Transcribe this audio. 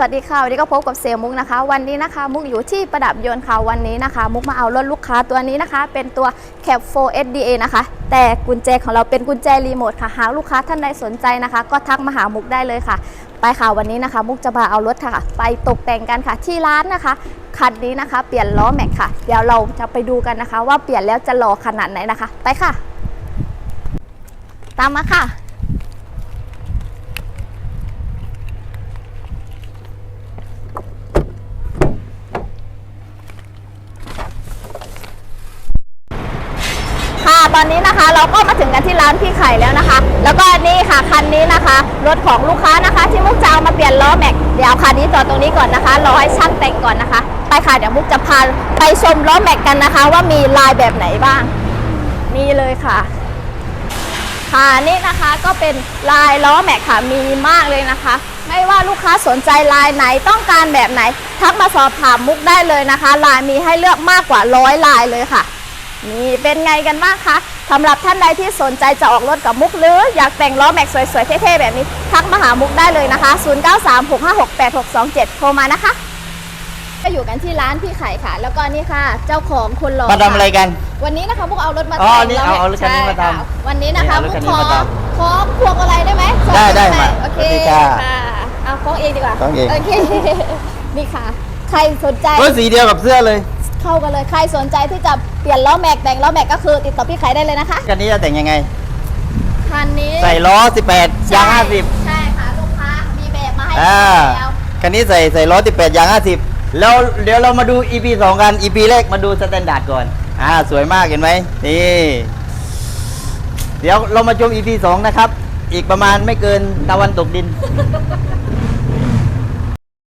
วัสดีค่ะ วันนี้ก็พบกับเซลลมุกนะคะ วันนี้นะคะ มุกอยู่ที่ประดับยนต์ค่ะ วันนี้นะคะ มุกมาเอารถลูกค้าตัวนี้นะคะ เป็นตัว Cap 4 SDA นะคะ แต่กุญแจของเราเป็นกุญแจรีโมทค่ะ หากลูกค้าท่านใดสนใจนะคะ ก็ทักมาหามุกได้เลยค่ะ ไปค่ะวันนี้นะคะ มุกจะมาเอารถค่ะ ไปตกแต่งกันค่ะ ที่ร้านนะคะคันนี้นะคะ เปลี่ยนล้อแม็กค่ะ เดี๋ยวเราจะไปดูกันนะคะ ว่าเปลี่ยนแล้วจะหล่อขนาดไหนนะคะ ไปค่ะ ตามมาค่ะ ตอนนี้นะคะ เราก็มาถึงกันที่ร้านพี่ไข่แล้วนะคะ แล้วก็นี่ค่ะคันนี้นะคะ รถของลูกค้านะคะ ที่มุกจะเอามาเปลี่ยนล้อแม็กเดี๋ยวคันนี้จอดตรงนี้ก่อนนะคะรอให้ช่างแต่งก่อนนะคะ ไปค่ะเดี๋ยวมุกจะพาไปชมล้อแม็กกันนะคะ ว่ามีลายแบบไหนบ้างนี่เลยค่ะค่ะนี่นะคะก็เป็นลายล้อแม็กค่ะมีมากเลยนะคะ ไม่ว่าลูกค้าสนใจลายไหนต้องการแบบไหน ทักมาสอบถามมุกได้เลยนะคะ ลายมีให้เลือกมากกว่าร้อยลายเลยค่ะ นี่เป็นไงกันบ้างคะสำหรับท่านใดที่สนใจจะออกรถกับมุกหรืออยากแต่งล้อแม็กสวยๆ เท่ๆ แบบนี้ ทักมาหามุกได้เลยนะคะ 0936568627 โทรมานะคะ ก็อยู่กันที่ร้านพี่ไข่ค่ะ แล้วก็นี่ค่ะ เจ้าของคนหล่อมาทำอะไรกัน วันนี้นะคะมุกเอารถมาอ๋อแต่งนี่แล้วเอาเอารถคันนี้ใช่มาทำค่ะวันนี้นะคะนี่มุเอารถคักนนี้ขอมาทขอพวงอะไรได้ไหมได้ได้หมมาโอเคสวัสดีค่ะเอาฟ้องเองดีกว่าฟ้องเอง โอเค นี่ค่ะ ใครสนใจก็สีเดียวกับเสื้อเลย เข้ากันเลยใครสนใจที่จะเปลี่ยนล้อแม็กแต่งล้อแม็กก็คือติดต่อพี่ไข่ได้เลยนะคะคันนี้จะแต่งยังไงคันนี้ใส่ล้อ 18 ยางใช่50 ใช่ค่ะลูกค้ามีแบบมาให้อ่าแล้วคันนี้ใส่ใส่ล้อ 18 ยาง 50 แล้วเดี๋ยวเรามาดู EP 2 กัน EP แรกมาดูสแตนดาร์ดก่อน อ่า สวยมากเห็นไหมนี่ เดี๋ยวเรามาชม EP 2 นะครับ อีกประมาณไม่เกินตะวันตกดิน